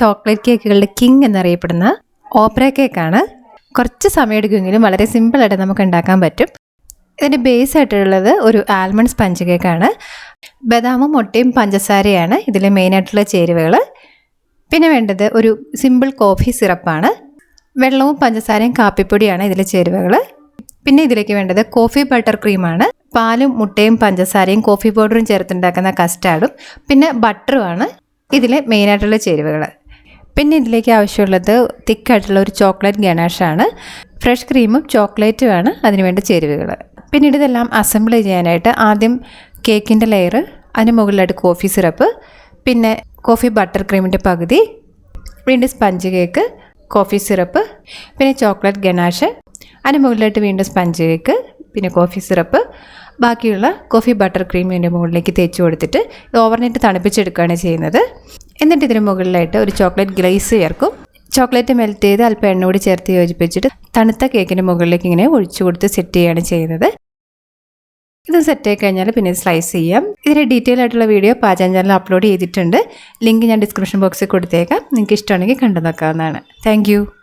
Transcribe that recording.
Chocolate കേക്കുകളുടെ king എന്നറിയപ്പെടുന്ന opera കേക്കാണ്. കുറച്ച് സമയം എടുക്കുമെങ്കിലും വളരെ സിമ്പിളായിട്ട് നമുക്ക് ഉണ്ടാക്കാൻ പറ്റും. ഇതിന്റെ ബേസ് ആയിട്ടുള്ളത് ഒരു ആൽമണ്ട് സ്പഞ്ച് കേക്കാണ്. ബദാമും മുട്ടയും പഞ്ചസാരയാണ് ഇതിലെ മെയിനായിട്ടുള്ള ചേരുവകൾ പിന്നെ വേണ്ടത് ഒരു സിമ്പിൾ കോഫി സിറപ്പാണ്. വെള്ളവും പഞ്ചസാരയും കാപ്പിപ്പൊടിയാണ് ഇതിലെ ചേരുവകൾ പിന്നെ ഇതിലേക്ക് വേണ്ടത് കോഫി ബട്ടർ ക്രീമാണ് പാലും മുട്ടയും പഞ്ചസാരയും കോഫി പൗഡറും ചേർത്തുണ്ടാക്കുന്ന കസ്റ്റാർഡും പിന്നെ ബട്ടറുമാണ് ഇതിലെ മെയിനായിട്ടുള്ള ചേരുവകൾ പിന്നെ ഇതിലേക്ക് ആവശ്യമുള്ളത് തിക്കായിട്ടുള്ള ഒരു ചോക്ലേറ്റ് ഗണാഷാണ് ഫ്രഷ് ക്രീമും ചോക്ലേറ്റുമാണ് അതിനുവേണ്ട ചേരുവകൾ പിന്നീട് ഇതെല്ലാം അസംബിൾ ചെയ്യാനായിട്ട് ആദ്യം കേക്കിന്റെ ലെയർ അതിന് മുകളിലായിട്ട് കോഫി സിറപ്പ് പിന്നെ കോഫി ബട്ടർ ക്രീമിന്റെ പകുതി വീണ്ടും സ്പഞ്ച് കേക്ക് കോഫി സിറപ്പ് പിന്നെ ചോക്ലേറ്റ് ഗനാഷ് അതിന് മുകളിലായിട്ട് വീണ്ടും സ്പഞ്ച് കേക്ക് പിന്നെ കോഫി സിറപ്പ് ബാക്കിയുള്ള കോഫി ബട്ടർ ക്രീമിന്റെ മുകളിലേക്ക് തേച്ച് കൊടുത്തിട്ട് ഇത് ഓവർനൈറ്റ് തണുപ്പിച്ചെടുക്കുകയാണ് ചെയ്യുന്നത്. എന്നിട്ട് ഇതിന് മുകളിലായിട്ട് ഒരു ചോക്ലേറ്റ് ഗ്ലേസ് ചേർക്കും. ചോക്ലേറ്റ് മെൽറ്റ് ചെയ്ത് അല്പം എണ്ണ കൂടി ചേർത്ത് യോജിപ്പിച്ചിട്ട് തണുത്ത കേക്കിന്റെ മുകളിലേക്ക് ഇങ്ങനെ ഒഴിച്ചു കൊടുത്ത് സെറ്റ് ചെയ്യുകയാണ് ചെയ്യുന്നത്. ഇത് സെറ്റ് ആയി കഴിഞ്ഞാൽ പിന്നെ സ്ലൈസ് ചെയ്യാം. ഇതിന്റെ ഡീറ്റെയിൽ ആയിട്ടുള്ള വീഡിയോ പാചകം ചാനൽ അപ്ലോഡ് ചെയ്തിട്ടുണ്ട്. ലിങ്ക് ഞാൻ ഡിസ്ക്രിപ്ഷൻ ബോക്സിൽ കൊടുത്തേക്കാം. നിങ്ങൾക്ക് ഇഷ്ടമാണെങ്കിൽ കണ്ടു നോക്കാവുന്നതാണ്. താങ്ക്